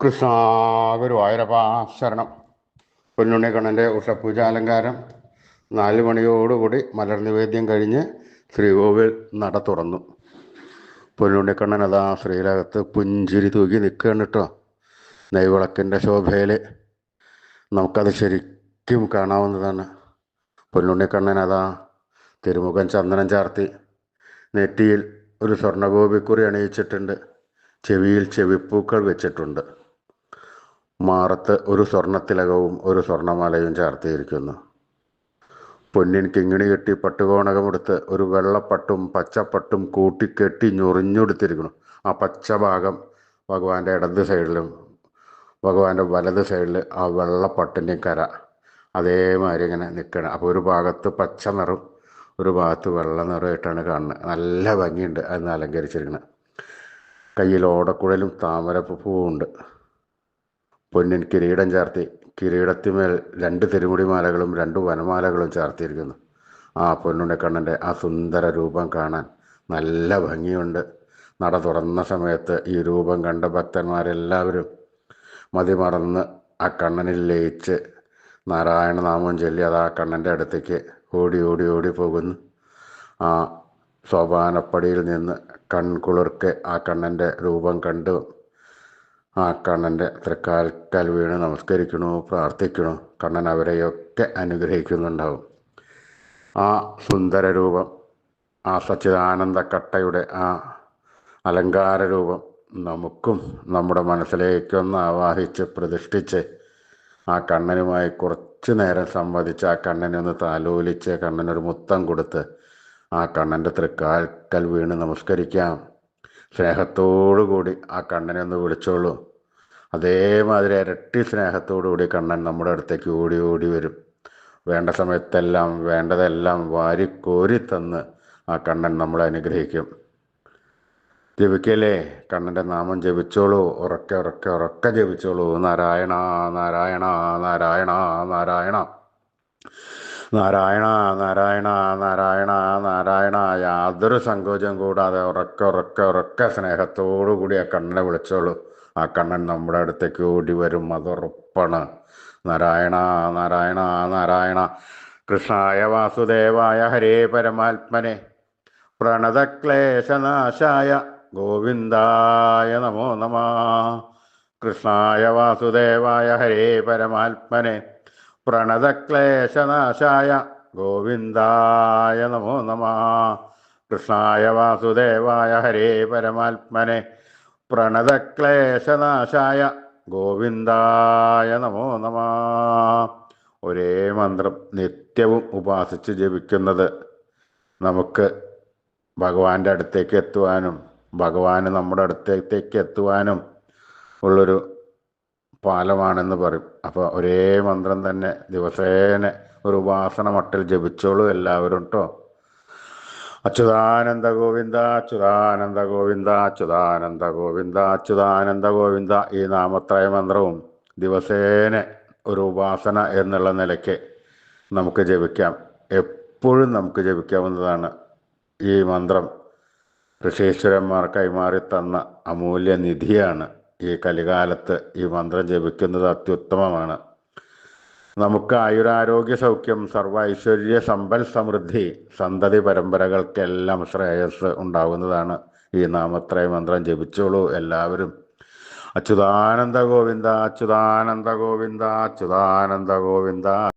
കൃഷ്ണ ഗുരുവായൂരപ്പ ശരണം. പൊന്നുണ്ണിക്കണ്ണന്റെ ഉഷപൂജ അലങ്കാരം നാല് മണിയോടുകൂടി മലർ നിവേദ്യം കഴിഞ്ഞ് ശ്രീകോവിൽ നട തുറന്നു. പൊന്നുണ്ണിക്കണ്ണൻ അതാ ശ്രീലകത്ത് പുഞ്ചിരി തൂക്കി നിൽക്കുകയാണ് കേട്ടോ. നെയ്വിളക്കിന്റെ ശോഭയിൽ നമുക്കത് ശരിക്കും കാണാവുന്നതാണ്. പൊന്നുണ്ണിക്കണ്ണൻ അതാ തിരുമുഖൻ ചന്ദനം ചാർത്തി നെറ്റിയിൽ ഒരു സ്വർണഗോപിക്കുറി അണിയിച്ചിട്ടുണ്ട്. ചെവിയിൽ ചെവിപ്പൂക്കൾ വെച്ചിട്ടുണ്ട്. മാറത്ത് ഒരു സ്വർണത്തിലകവും ഒരു സ്വർണമാലയും ചാർത്തിയിരിക്കുന്നു. പൊന്നിൻ കിങ്ങിണി കെട്ടി പട്ടുകോണകമെടുത്ത് ഒരു വെള്ളപ്പട്ടും പച്ചപ്പട്ടും കൂട്ടിക്കെട്ടി ഞൊറിഞ്ഞെടുത്തിരിക്കുന്നു. ആ പച്ച ഭാഗം ഭഗവാന്റെ ഇടത് സൈഡിലും ഭഗവാന്റെ വലത് സൈഡിൽ ആ വെള്ളപ്പട്ടിന്റെയും കര അതേമാതിരി ഇങ്ങനെ നിൽക്കണം. അപ്പോൾ ഒരു ഭാഗത്ത് പച്ച നിറം ഒരു ഭാഗത്ത് വെള്ള നിറമായിട്ടാണ് കാണുന്നത്. നല്ല ഭംഗിയുണ്ട് അതിന് അലങ്കരിച്ചിരിക്കുന്നത് കയ്യിൽ ഓടക്കുഴലും താമരപ്പൂവുണ്ട് പൊന്നിൻ കിരീടം ചാർത്തി കിരീടത്തിന്മേൽ രണ്ട് തിരുമുടി മാലകളും രണ്ട് വനമാലകളും ചാർത്തിയിരിക്കുന്നു. ആ പൊന്നുണ്ണിക്കണ്ണന്റെ ആ സുന്ദര രൂപം കാണാൻ നല്ല ഭംഗിയുണ്ട്. നട തുറന്ന സമയത്ത് ഈ രൂപം കണ്ട ഭക്തന്മാരെല്ലാവരും മതിമറന്ന് ആ കണ്ണനിൽ ലയിച്ച് നാരായണ നാമം ചൊല്ലി അത് ആ കണ്ണന്റെ അടുത്തേക്ക് ഓടി ഓടി ഓടി പോകുന്നു. ആ സോപാനപ്പടിയിൽ നിന്ന് കൺകുളിർക്ക് ആ കണ്ണന്റെ രൂപം കണ്ടു ആ കണ്ണന്റെ തൃക്കാൽക്കാൽ വീണ് നമസ്കരിക്കണു പ്രാർത്ഥിക്കണു. കണ്ണൻ അവരെയൊക്കെ അനുഗ്രഹിക്കുന്നുണ്ടാവും. ആ സുന്ദര രൂപം ആ സച്ചിദാനന്ദ കട്ടയുടെ ആ അലങ്കാര രൂപം നമുക്കും നമ്മുടെ മനസ്സിലേക്കൊന്ന് ആവാഹിച്ച് പ്രതിഷ്ഠിച്ച് ആ കണ്ണനുമായി കുറച്ചു നേരം സംവദിച്ച് ആ കണ്ണനെ ഒന്ന് താലോലിച്ച് കണ്ണനൊരു മുത്തം കൊടുത്ത് ആ കണ്ണന്റെ തൃക്കാൽക്കൽ വീണ് നമസ്കരിക്കാം. സ്നേഹത്തോടു കൂടി ആ കണ്ണനെ ഒന്ന് വിളിച്ചോളൂ. അതേമാതിരി ഇരട്ടി സ്നേഹത്തോടു കൂടി കണ്ണൻ നമ്മുടെ അടുത്തേക്ക് ഓടി ഓടി വരും. വേണ്ട സമയത്തെല്ലാം വേണ്ടതെല്ലാം വാരിക്കോരി തന്ന് ആ കണ്ണൻ നമ്മളെ അനുഗ്രഹിക്കും. ജപിക്കല്ലേ? കണ്ണന്റെ നാമം ജപിച്ചോളൂ. ഉറക്കെ ഉറക്കെ ഉറക്കെ ജപിച്ചോളൂ. നാരായണ നാരായണ നാരായണ നാരായണ. നാരായണ നാരായണ നാരായണ നാരായണ യാതൊരു സങ്കോചം കൂടാതെ ഉറക്കെ ഉറക്കെ ഉറക്കെ സ്നേഹത്തോടു കൂടി ആ കണ്ണനെ വിളിച്ചോളൂ. ആ കണ്ണൻ നമ്മുടെ അടുത്തേക്ക് ഓടി വരും അതുറപ്പാണ് നാരായണ നാരായണ നാരായണ. കൃഷ്ണായ വാസുദേവായ ഹരേ പരമാത്മനെ. പ്രണതക്ലേശനാശായ ഗോവിന്ദായ നമോ നമ. കൃഷ്ണായ വാസുദേവായ ഹരേ പരമാത്മനെ. പ്രണതക്ലേശനാശായ ഗോവിന്ദായ നമോ നമ. കൃഷ്ണായ വാസുദേവായ ഹരേ പരമാത്മനെ. പ്രണതക്ലേശനാശായ ഗോവിന്ദായ നമോ നമ. ഒരേ മന്ത്രം നിത്യവും ഉപാസിച്ച് ജപിക്കുന്നത് നമുക്ക് ഭഗവാന്റെ അടുത്തേക്ക് എത്തുവാനും ഭഗവാന് നമ്മുടെ അടുത്തേക്ക് എത്തുവാനും ഉള്ളൊരു പാലമാണെന്ന് പറയും. അപ്പോൾ ഒരേ മന്ത്രം തന്നെ ദിവസേന ഒരു ഉപാസന മട്ടിൽ ജപിച്ചോളൂ എല്ലാവരും കേട്ടോ അച്യുതാനന്ദ ഗോവിന്ദ അച്യുതാനന്ദ ഗോവിന്ദ അച്യുതാനന്ദ ഗോവിന്ദ അച്യുതാനന്ദ ഗോവിന്ദ ഈ നാമത്രയ മന്ത്രവും ദിവസേന ഒരു ഉപാസന എന്നുള്ള നിലയ്ക്ക് നമുക്ക് ജപിക്കാം. എപ്പോഴും നമുക്ക് ജപിക്കാവുന്നതാണ് ഈ മന്ത്രം. ഋഷീശ്വരന്മാർ കൈമാറി തന്ന അമൂല്യ നിധിയാണ്. ഈ കലികാലത്ത് ഈ മന്ത്രം ജപിക്കുന്നത് അത്യുത്തമമാണ്. നമുക്ക് ആയുരാരോഗ്യ സൗഖ്യം സർവ ഐശ്വര്യ സമ്പൽ സമൃദ്ധി സന്തതി പരമ്പരകൾക്കെല്ലാം ശ്രേയസ് ഉണ്ടാകുന്നതാണ് ഈ നാമത്രയ മന്ത്രം ജപിച്ചോളൂ എല്ലാവരും. അച്യുതാനന്ദ ഗോവിന്ദ അച്യുതാനന്ദ ഗോവിന്ദ അച്യുതാനന്ദ ഗോവിന്ദ.